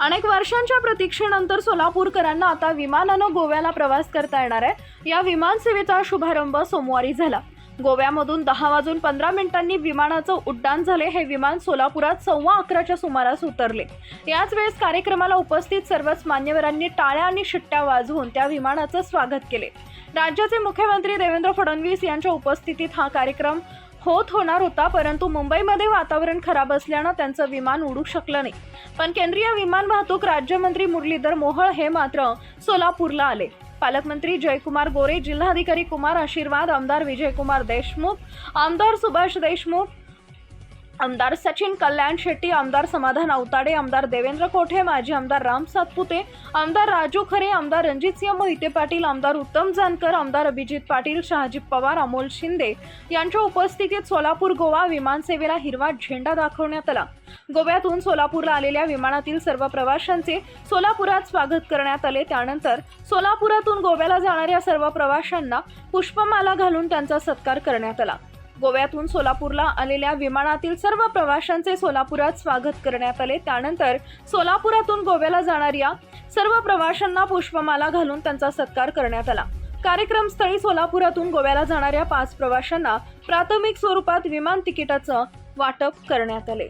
अनेक वर्षांच्या प्रतीक्षेनंतर सोलापूरकरांना आता विमानानं गोव्याला प्रवास करता येणार आहे. या विमान सेवेचा शुभारंभ सोमवारी झाला. गोव्यामधून दहा वाजून पंधरा मिनिटांनी विमानाचं उड्डाण झाले. हे विमान सोलापुरात सव्वा अकराच्या सुमारास उतरले. याच वेळेस कार्यक्रमाला उपस्थित सर्वच मान्यवरांनी टाळ्या आणि शिट्ट्या वाजवून त्या विमानाचं स्वागत केले. राज्याचे मुख्यमंत्री देवेंद्र फडणवीस यांच्या उपस्थितीत हा कार्यक्रम होत होणार होता परंतु मुंबईमध्ये वातावरण खराब असल्यानं त्यांचं विमान उडू शकलं नाही. पण केंद्रीय विमान वाहतूक राज्यमंत्री मुरलीधर मोहोळ हे मात्र सोलापूरला आले. पालकमंत्री जयकुमार गोरे जिल्हाधिकारी कुमार आशीर्वाद आमदार विजयकुमार देशमुख आमदार सुभाष देशमुख आमदार सचिन कल्याण शेट्टी आमदार समाधान अवताडे आमदार देवेंद्र कोठे माजी आमदार राम सातपुते आमदार राजू खरे आमदार रणजितसिंह मोहिते पाटील आमदार उत्तम जानकर आमदार अभिजित पाटील शहाजी पवार अमोल शिंदे यांच्या उपस्थितीत सोलापूर गोवा विमानसेवेला हिरवा झेंडा दाखवण्यात आला. गोव्यातून सोलापूरला आलेल्या विमानातील सर्व प्रवाशांचे सोलापुरात स्वागत करण्यात आले. त्यानंतर सोलापुरातून गोव्याला जाणाऱ्या सर्व प्रवाशांना पुष्पमाला घालून त्यांचा सत्कार करण्यात आला. गोव्यातून सोलापूरला आलेल्या विमानातील सर्व प्रवाशांचे सोलापुरात स्वागत करण्यात आले. त्यानंतर सोलापुरातून गोव्याला जाणाऱ्या सर्व प्रवाशांना पुष्पमाला घालून त्यांचा सत्कार करण्यात आला. कार्यक्रमस्थळी सोलापुरातून गोव्याला जाणाऱ्या पाच प्रवाशांना प्राथमिक स्वरूपात विमान तिकिटाचं वाटप करण्यात आले.